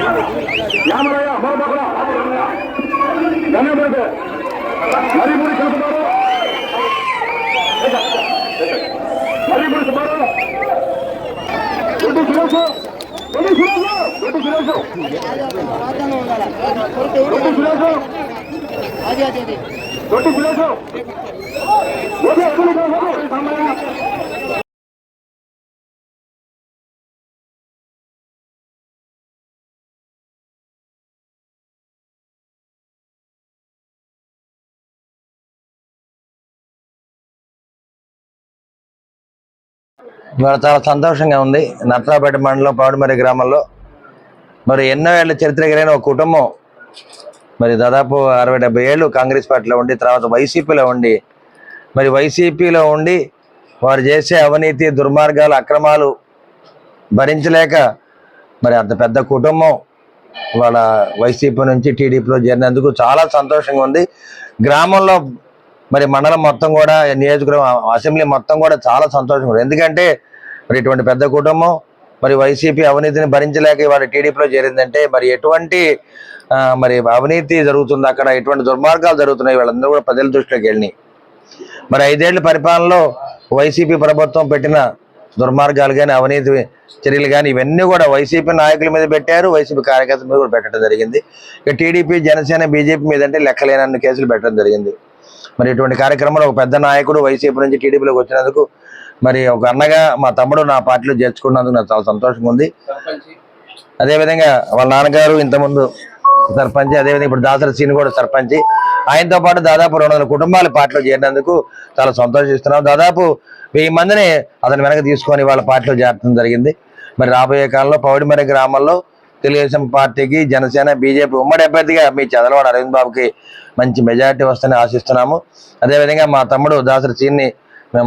ياما يا عمر باکو دانو برده حري پور سبارو ادي ادي حري پور سبارو ادي شنو شو ادي شنو شو ادي شنو شو ادي ادي ادي ادي ادي شنو شو ادي ادي ادي ادي ادي ادي ادي ఇవాళ చాలా సంతోషంగా ఉంది. నర్సాపేట మండలం పాడుమరి గ్రామంలో. మరి ఎన్నో ఏళ్ళ చరిత్ర కలిగిన ఒక కుటుంబం. మరి దాదాపు అరవై డెబ్బై ఏళ్ళు కాంగ్రెస్ పార్టీలో ఉండి తర్వాత వైసీపీలో ఉండి మరి వైసీపీలో ఉండి వారు చేసే అవినీతి దుర్మార్గాలు అక్రమాలు భరించలేక మరి అంత పెద్ద కుటుంబం వాళ్ళ వైసీపీ నుంచి టీడీపీలో చేరినందుకు చాలా సంతోషంగా ఉంది. గ్రామంలో మరి మండలం మొత్తం కూడా నియోజకవర్గం అసెంబ్లీ మొత్తం కూడా చాలా సంతోషంగా ఉంది. ఎందుకంటే మరి ఇటువంటి పెద్ద కుటుంబం మరి వైసీపీ అవినీతిని భరించలేక ఇవాళ టీడీపీలో చేరిందంటే మరి ఎటువంటి మరి అవినీతి జరుగుతుంది అక్కడ ఎటువంటి దుర్మార్గాలు జరుగుతున్నాయి వాళ్ళందరూ కూడా ప్రజల దృష్టిలోకి వెళ్ళినాయి. మరి ఐదేళ్ళ పరిపాలనలో వైసీపీ ప్రభుత్వం పెట్టిన దుర్మార్గాలు కానీ అవినీతి చర్యలు కానీ ఇవన్నీ కూడా వైసీపీ నాయకుల మీద పెట్టారు వైసీపీ కార్యకర్తల మీద కూడా పెట్టడం జరిగింది. ఇక టీడీపీ జనసేన బీజేపీ మీద అంటే లెక్కలేనన్ని కేసులు పెట్టడం జరిగింది. మరి ఇటువంటి కార్యక్రమంలో ఒక పెద్ద నాయకుడు వైసీపీ నుంచి టీడీపీలోకి వచ్చినందుకు మరి ఒక అన్నగా మా తమ్ముడు నా పార్టీలో చేర్చుకున్నందుకు నాకు చాలా సంతోషంగా ఉంది. అదేవిధంగా వాళ్ళ నాన్నగారు ఇంతకుముందు సర్పంచ్ అదేవిధంగా ఇప్పుడు దాసరి సీని కూడా సర్పంచ్ ఆయనతో పాటు దాదాపు రెండు వందల కుటుంబాలు పార్టీలో చేరినందుకు చాలా సంతోషిస్తున్నాం. దాదాపు వెయ్యి మందిని అతని వెనక తీసుకొని వాళ్ళ పార్టీలో చేరడం జరిగింది. మరి రాబోయే కాలంలో పౌడిమరి గ్రామంలో తెలుగుదేశం పార్టీకి జనసేన బీజేపీ ఉమ్మడి అభ్యర్థిగా మీ చదలవాడ అరవింద్ బాబుకి మంచి మెజారిటీ వస్తుందని ఆశిస్తున్నాము. అదేవిధంగా మా తమ్ముడు దాసరి చీన్ని మేము